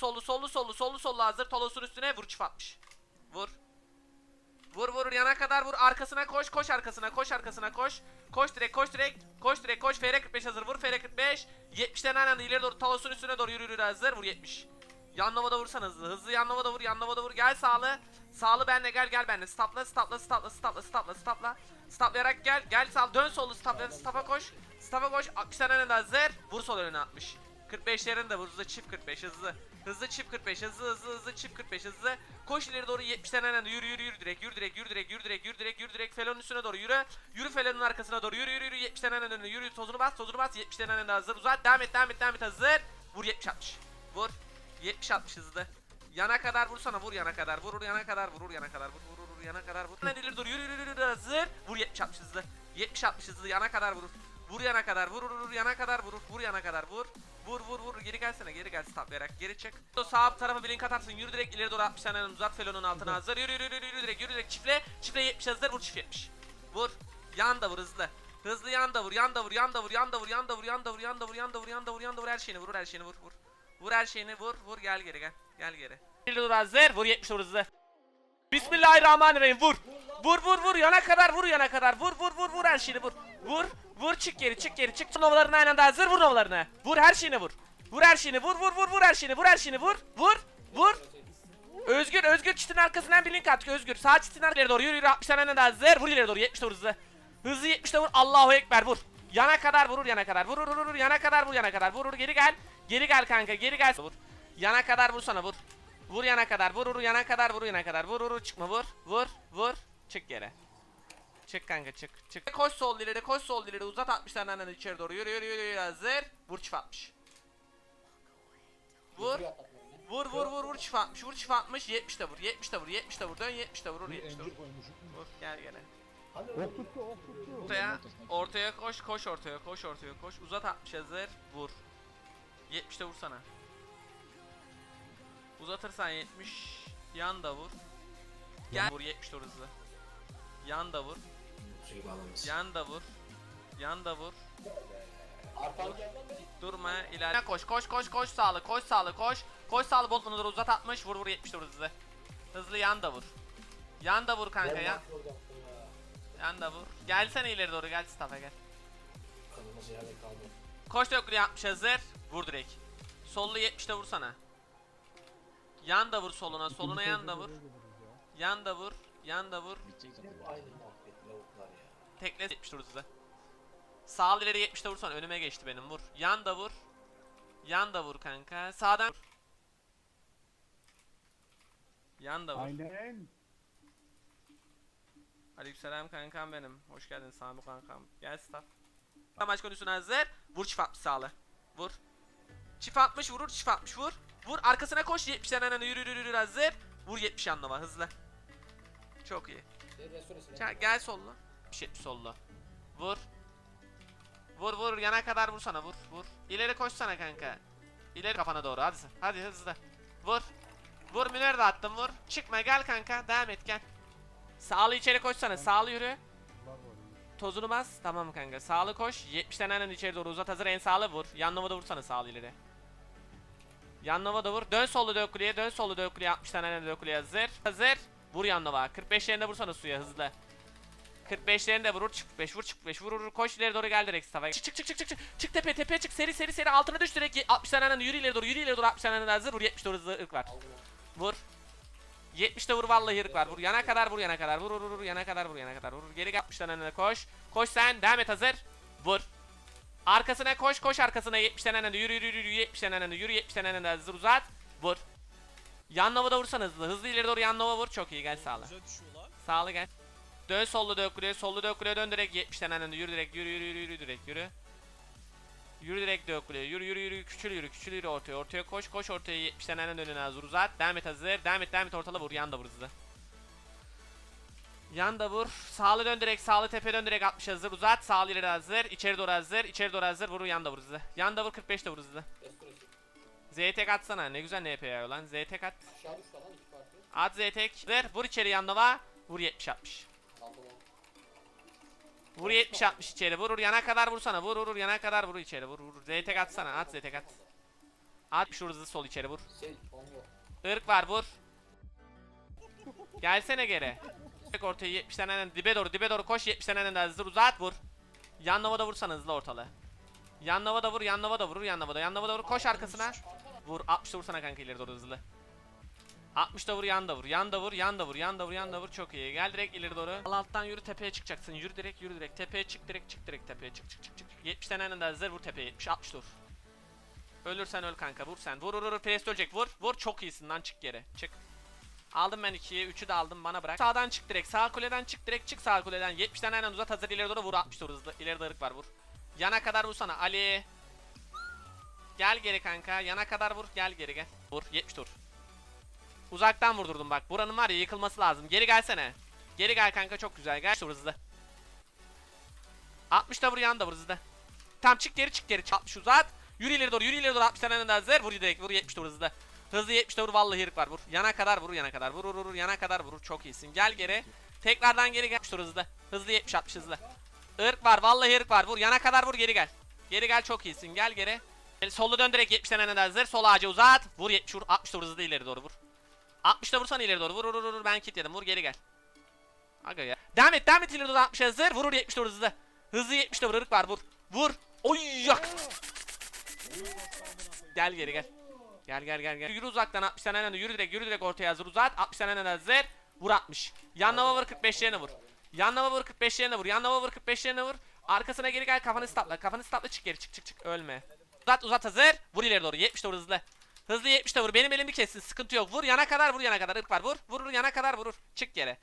sollu sollu sollu sollu sollu hazır. Tolosun üstüne vur çift atmış. Vur. Vur vur yana kadar vur arkasına koş koş arkasına koş arkasına koş. Koş direkt koş direkt koş direkt koş FR 45 hazır vur FR 45. 70'ten aynen anda ileri doğru Talos'un üstüne doğru yürü yürü hazır vur 70. Yan Nova'da vursan hızlı hızlı yan Nova'da vur yan Nova'da vur gel sağlı. Sağlı benle gel gel benle stopla stopla stopla stopla stopla stopla. Stoplayarak gel gel sağ dön solu stopla stopa koş. Stopa koş 60'tan aynen hazır vur sol önüne 60. 45'lerin de vur hızlı çift 45 hızlı. Hızlı çift 45 hızlı hızlı hızlı çift 45 hızlı. Koş ileri doğru 70'ten aynen yürü yürü yürü direkt yürü direkt yürü direkt yürü direkt yürü direkt yürü direkt Felon'un üstüne doğru yürü. Yürü Felon'un arkasına doğru yürü yürü yürü 70'ten aynen önüne yürü tozunu bas tozunu bas 70'ten aynen hazır uzat devam et devam et devam et hazır. Vur 70 60. Vur. 70 60 hızlı. Yana kadar vursana vur yana kadar vurur yana kadar vurur yana kadar vur vur vur yana kadar vur. Hemen ileri doğru yürü yürü yürü hazır. Vur 70 60 hızlı. 70 60 hızlı yana kadar vurur. Vur yana kadar vur vur vur yana kadar vurur. Vur yana kadar vur. Vur vur vur geri gelsene geri gel stoplayarak geri çık. Sağ tarafa bir link atarsın yürü direkt ileri doğru 60 tane uzat felonun altına hazır. Yürü yürü yürü yürü direkt yürü direkt çifle. Çifle 70 hazır vur çift 70. Vur. Yan da vur hızlı. Hızlı yan da vur yan da vur yan da vur yan da vur yan da vur yan da vur yan da vur yan da vur yan da vur yan da vur her şeyini vur her şeyini vur vur. Vur her şeyini vur vur gel geri gel. Gel geri. İleri doğru hazır vur 70 vur hızlı. Bismillahirrahmanirrahim vur. Vur vur vur yana kadar vur yana kadar vur vur vur vur her şeyini vur. Vur vur çık geri çık geri çık novalarını aynı anda hazır vur novalarını. Vur her şeyini vur. Vur her şeyini vur vur vur vur her şeyini vur her şeyini vur vur vur. Özgür Özgür çitin arkasından bir link at Özgür. Sağ çitin arkasına doğru yürü yürü 60 tane de hazır. Vur ileri doğru 70 doğru hızlı. Hızlı 70 vur Allahu ekber vur. Yana kadar vurur yana kadar vurur vurur vurur yana kadar vur yana kadar vurur geri gel. Geri gel kanka geri gel. Vur. Yana kadar vursana vur. Vur yana kadar vur vur yana kadar vur yana kadar vur vur çıkma vur vur vur çık yere. Çık kanka çık çık. Koş sol ileri koş sol ileri uzat 60 tane içeri doğru yürü yürü yürü, yürü hazır. Vur çift 60. Vur. Vur vur vur vur çift 60 vur çift 60 70 de vur 70 de vur 70 de vur dön 70 de vur vur 70 de vur. Vur gel gel. Ok tuttu, ok tuttu. Ortaya ortaya koş koş ortaya koş ortaya koş uzat 60 hazır vur. 70 de vursana. Uzatırsan 70 yan da vur. Gel vur 70 de vur hızlı. Yan da vur. Suyu bağlamış. Yan da vur. Yan da vur. Geldi mi? Durma ilerle koş koş koş koş sağlı koş sağlı koş. Koş sağlı bol bunu uzat 60 vur vur 70 de vur hızlı. Hızlı yan da vur. Yan da vur kanka ya. Yan da vur. Gelsene ileri doğru gel staff'a gel. Kanımız yerde kaldı. Koş dökülü yapmış hazır. Vur direkt. Sollu 70'te vursana. Yan da vur soluna, soluna yan da vur. Yan da vur, yan da vur. Hep aynı muhabbet lavuklar ya. Tekle 70 vur hızlı. Sağ ileri 70'te vursan önüme geçti benim vur. Yan da vur. Yan da vur kanka. Sağdan vur. Yan da vur. Aynen. Aleykümselam kankam benim. Hoş geldin Sami kankam. Gel staff. Maç konusuna hazır. Vur çift 60 sağlı. Vur. Çift 60 vurur çift 60 vur. Vur arkasına koş 70 tane yürü yürü yürü hazır. Vur 70 yanlama hızlı. Çok iyi. Gel, gel sollu. 70 sollu. Vur. Vur vur yana kadar vursana vur vur. İleri koşsana kanka. İleri kafana doğru hadi. Hadi hızlı. Vur. Vur Müner de attım vur. Çıkma gel kanka devam et gel. Sağlı içeri koşsana sağlı yürü. Tozunu bas. Tamam kanka. Sağlı koş. 70'ten aynen içeri doğru uzat hazır. En sağlı vur. Yan Nova da vursana sağlı ileri. Yan Nova da vur. Dön solu dön. Dön solu dön kuleye. 60 tane aynen hazır. Hazır. Vur Yan Nova. 45'lerinde vursana suya hızlı. 45'lerinde vurur çık 45 vur çık 45 vur vur koş ileri doğru gel direkt staff'a. Çık çık çık çık çık çık çık tepe tepe çık seri seri seri altına düş direkt 60 tane yürü ileri doğru yürü ileri doğru 60 tane hazır vur 70 doğru hızlı ırk var. Vur. 70'te vur vallahi ırk var. Vur yana kadar vur yana kadar. Vur vur vur yana kadar vur yana kadar. Vur geri 60'tan önüne koş. Koş sen devam et hazır. Vur. Arkasına koş koş arkasına 70'ten önüne yürü yürü yürü 70'ten önüne yürü 70'ten önüne hazır uzat. Vur. Yan nova da vursan hızlı. Hızlı ileri doğru yan nova vur. Çok iyi gel sağla. Sağlı gel. Dön sollu dön kuleye. Sollu dön kuleye dön direkt 70'ten önüne yürü direkt yürü yürü yürü yürü direkt yürü. Yürü direkt dön kuleye. Yürü yürü yürü küçül yürü küçül yürü ortaya. Ortaya koş koş ortaya 70'ten önüne önüne hazır uzat. Devam et hazır. Devam et devam et ortala vur. Yan da vur hızlı. Yan da vur. Sağlı dön direkt. Sağlı tepe dön direkt 60 hazır. Uzat. Sağlı ileri hazır. İçeri doğru hazır. İçeri doğru hazır. Vur yan da vur hızlı. Yan da vur 45 de vur hızlı. Restorası. Z tek atsana. Ne güzel NP ya lan. Z tek at. Aşağı düştü lan iki parti. At Z tek. Ver. Vur içeri yanına. Vur 70 60. Vur 70 60 içeri. Vur vur yana kadar vursana. Vur vur vur yana kadar vur içeri. Vur vur. Z tek atsana. At Z tek at. At şu hızlı sol içeri vur. Irk var vur. Gelsene geri. Tek ortaya 70 tane dibe doğru dibe doğru koş 70 tane de hızlı uzat vur. Yan da vursan hızlı ortalığı. Yan da vur, yan da vur, yan da, yan nova da vur. Koş arkasına. Vur 60 da vursana kanka ileri doğru hızlı. 60 da vur, yan da vur, yan da vur, yan da vur, yan da vur, yan da vur. Çok iyi. Gel direkt ileri doğru. Al alttan yürü tepeye çıkacaksın. Yürü direkt, yürü direkt. Tepeye çık direkt, çık direkt tepeye çık çık çık çık. 70 tane de hazır vur tepeye. 70 60 dur. Ölürsen öl kanka vur sen. Vur vur vur Priest ölecek vur. Vur çok iyisin lan çık geri. Çık. Aldım ben 2'yi 3'ü de aldım bana bırak. Sağdan çık direkt. Sağ kuleden çık direkt çık sağ kuleden. 70 tane aynen uzat hazır ileri doğru vur 60 doğru hızlı. İleride ırık var vur. Yana kadar vursana Ali. Gel geri kanka. Yana kadar vur. Gel geri gel. Vur 70 dur. Uzaktan vurdurdum bak. Buranın var ya yıkılması lazım. Geri gelsene. Geri gel kanka çok güzel. Gel dur hızlı. 60 da vur yan da vur hızlı. Tamam çık geri çık geri. 60 uzat. Yürü ileri doğru yürü ileri doğru 60 tane de hazır. Vur direkt vur 70 doğru hızlı. Hızlı 70 de vur vallahi herif var vur. Yana kadar vur yana kadar vur vur vur yana kadar vur. Çok iyisin. Gel geri. Tekrardan geri gel. 70 dur hızlı. Hızlı 70 60 hızlı. Irk var vallahi ırk var. Vur yana kadar vur geri gel. Geri gel çok iyisin. Gel geri. Solu dön direkt 70 tane de hazır. Sol ağaca uzat. Vur 70 vur 60 dur hızlı ileri doğru vur. 60 da vursan ileri doğru. Vur vur vur. Ben kit yedim. Vur geri gel. Aga ya. Devam et devam et ileri doğru 60 hazır. Vur vur 70 dur hızlı. Hızlı 70 de vur ırk var vur. Vur. Oy yak. Gel geri gel. Gel gel gel gel. Yürü uzaktan 60 tane önde yürü direkt yürü direkt ortaya hazır uzat. 60 tane önde hazır. Vur 60. Yanlama vur 45 yerine vur. Yanlama vur 45 yerine vur. Yanlama vur 45 yerine vur. Arkasına geri gel kafanı stopla. Kafanı stopla çık geri çık çık çık ölme. Uzat uzat hazır. Vur ileri doğru 70 de vur hızlı. Hızlı 70 de vur. Benim elimi kessin. Sıkıntı yok. Vur yana kadar vur yana kadar. Irk var. Vur. Vur vur yana kadar vurur. Çık yere.